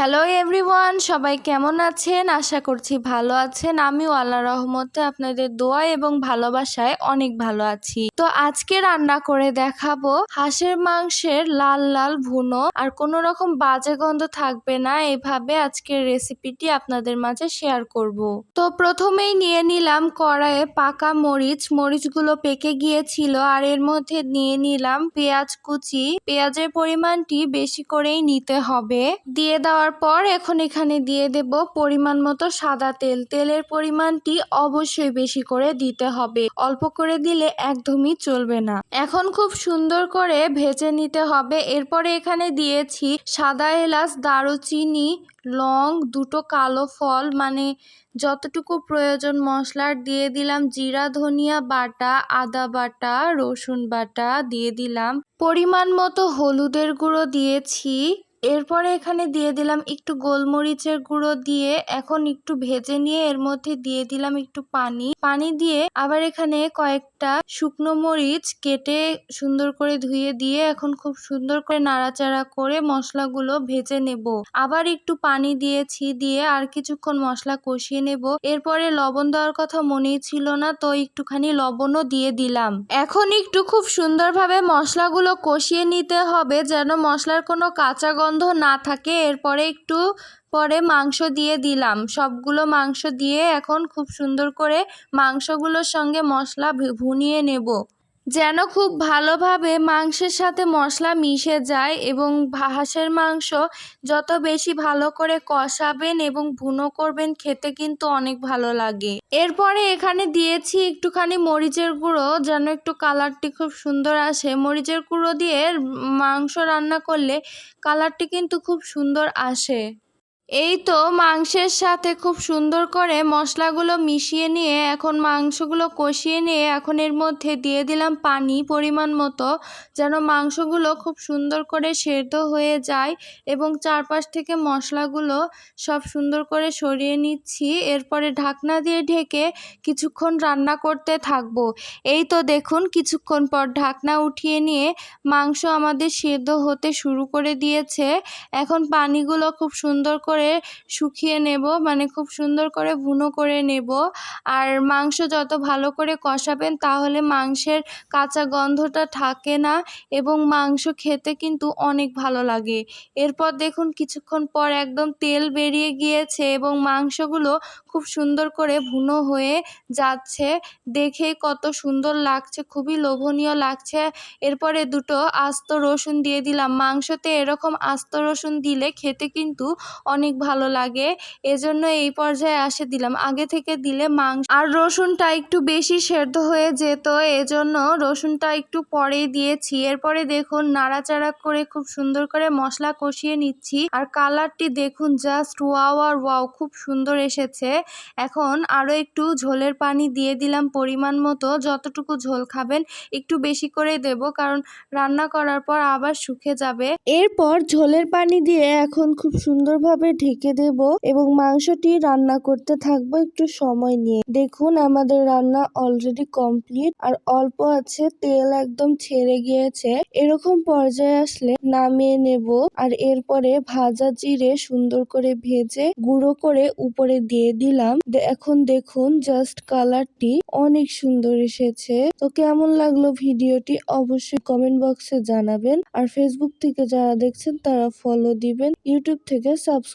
Hello everyone সবাই কেমন আছেন? আশা করছি ভালো আছেন। আমিও আল্লাহ রহমতে আপনাদের দোয়া এবং ভালোবাসায় অনেক ভালো আছি। তো আজকে রান্না করে দেখাবো হাঁসের মাংসের লাল লাল ভুনো। আর কোনো রকম বাজে গন্ধ থাকবে না। এভাবে আজকের রেসিপিটি আপনাদের মাঝে শেয়ার করব। তো প্রথমেই নিয়ে নিলাম কড়াইয়ে পাকা মরিচ। মরিচগুলো পেকে গিয়েছিল। আর এর মধ্যে নিয়ে নিলাম পেঁয়াজ কুচি। পেঁয়াজের পরিমাণটি বেশি করেই নিতে হবে। দিয়ে দেওয়ার পর এখন এখানে দিয়ে দেব পরিমাণ মতো সাদা তেল। তেলের পরিমাণটি অবশ্যই বেশি করে দিতে হবে। অল্প করে দিলে একদমই চলবে না। এখন খুব সুন্দর করে ভেজে নিতে হবে। এরপরে এখানে দিয়েছি সাদা এলাচ, দারুচিনি, লং, দুটো কালো ফল। মানে যতটুকু প্রয়োজন মশলার দিয়ে দিলাম। জিরা, ধনিয়া বাটা, আদা বাটা, রসুন বাটা দিয়ে দিলাম। পরিমাণ মতো হলুদের গুঁড়ো দিয়েছি। এরপরে এখানে দিয়ে দিলাম একটু গোলমরিচের গুঁড়ো দিয়ে এখন একটু ভেজে নিয়ে এর মধ্যে দিয়ে দিলাম একটু পানি। পানি দিয়ে আবার এখানে কয়েকটা শুকনো মরিচ কেটে সুন্দর করে ধুয়ে দিয়ে এখন খুব সুন্দর করে নাড়াচাড়া করে মশলাগুলো ভেজে নেব। আবার একটু পানি দিয়েছি দিয়ে আর কিছুক্ষণ মশলা কষিয়ে নেব। এরপরে লবণ দেওয়ার কথা মনেই ছিল না, তো একটুখানি লবণও দিয়ে দিলাম। এখন একটু খুব সুন্দরভাবে মশলাগুলো কষিয়ে নিতে হবে যেন মশলার কোনো কাঁচা গন্ধ না থাকে। এরপরে একটু পরে মাংস দিয়ে দিলাম। সবগুলো মাংস দিয়ে এখন খুব সুন্দর করে মাংসগুলোর সঙ্গে মশলা ভুনিয়ে নেব। যেন খুব ভালোভাবে মাংসের সাথে মশলা মিশে যায় এবং হাঁসের মাংস যত বেশি ভালো করে কষাবেন এবং ভুনো করবেন খেতে কিন্তু অনেক ভালো লাগে। এরপরে এখানে দিয়েছি একটুখানি মরিচের গুঁড়ো, যেন একটু কালারটি খুব সুন্দর আসে। মরিচের গুঁড়ো দিয়ে মাংস রান্না করলে কালারটি কিন্তু খুব সুন্দর আসে। এই তো মাংসের সাথে খুব সুন্দর করে মশলাগুলো মিশিয়ে নিয়ে, এখন মাংসগুলো কষিয়ে নিয়ে এখন এর মধ্যে দিয়ে দিলাম পানি পরিমাণ মতো, যেন মাংসগুলো খুব সুন্দর করে সেদ্ধ হয়ে যায় এবং চারপাশ থেকে মশলাগুলো সব সুন্দর করে সরিয়ে নিচ্ছি। এরপরে ঢাকনা দিয়ে ঢেকে কিছুক্ষণ রান্না করতে থাকব। এই তো দেখুন, কিছুক্ষণ পর ঢাকনা উঠিয়ে নিয়ে মাংস আমাদের সেদ্ধ হতে শুরু করে দিয়েছে। এখন পানিগুলো খুব সুন্দর করে শুকিয়ে নেব মানে খুব সুন্দর করে ভুনো করে নেব। আর মাংস যত ভালো করে কষাবেন, তাহলে মাংসের কাঁচা গন্ধটা থাকে না এবং মাংস খেতে কিন্তু অনেক ভালো লাগে। এরপর দেখুন কিছুক্ষণ পর একদম তেল বেরিয়ে গিয়েছে এবং মাংসগুলো খুব সুন্দর করে ভুনো হয়ে যাচ্ছে। দেখে কত সুন্দর লাগছে, খুবই লোভনীয় লাগছে। এরপরে দুটো আস্ত রসুন দিয়ে দিলাম। মাংসতে এরকম আস্ত রসুন দিলে খেতে কিন্তু অনেক ভালো লাগে। এজন্য এই পর্যায়ে আসে দিলাম। আগে থেকে দিলে মাংস আর রসুনটা একটু বেশি সেদ্ধ হয়ে যেত, এজন্য রসুনটা একটু পরেই দিয়েছি। এরপরে দেখুন, নাড়াচাড়া করে খুব সুন্দর করে মশলা কষিয়ে নিচ্ছি। আর কালারটি দেখুন, জাস্ট ওয়াও আর ওয়াও, খুব সুন্দর এসেছে। এখন আরও একটু ঝোলের পানি দিয়ে দিলাম পরিমাণ মতো। যতটুকু ঝোল খাবেন, একটু বেশি করে দেব, কারণ রান্না করার পর আবার শুকে যাবে। এরপর ঝোলের পানি দিয়ে এখন খুব সুন্দরভাবে ঢেকে দেব এবং মাংসটি রান্না করতে থাকব একটু সময় নিয়ে। দেখুন, আমাদের রান্না অলরেডি কমপ্লিট আর অল্প আছে, তেল একদম ছেড়ে গিয়েছে। এরকম পর্যায়ে আসলে নামিয়ে নেব আর এরপরে ভাজা জিরে সুন্দর করে ভেজে গুঁড়ো করে উপরে দিয়ে দিলাম। এখন দেখুন জাস্ট কালারটি অনেক সুন্দর এসেছে। তো কেমন লাগল ভিডিওটি অবশ্যই কমেন্ট বক্সে জানাবেন। আর ফেসবুক থেকে যারা দেখছেন, তারা ফলো দিবেন। ইউটিউব থেকে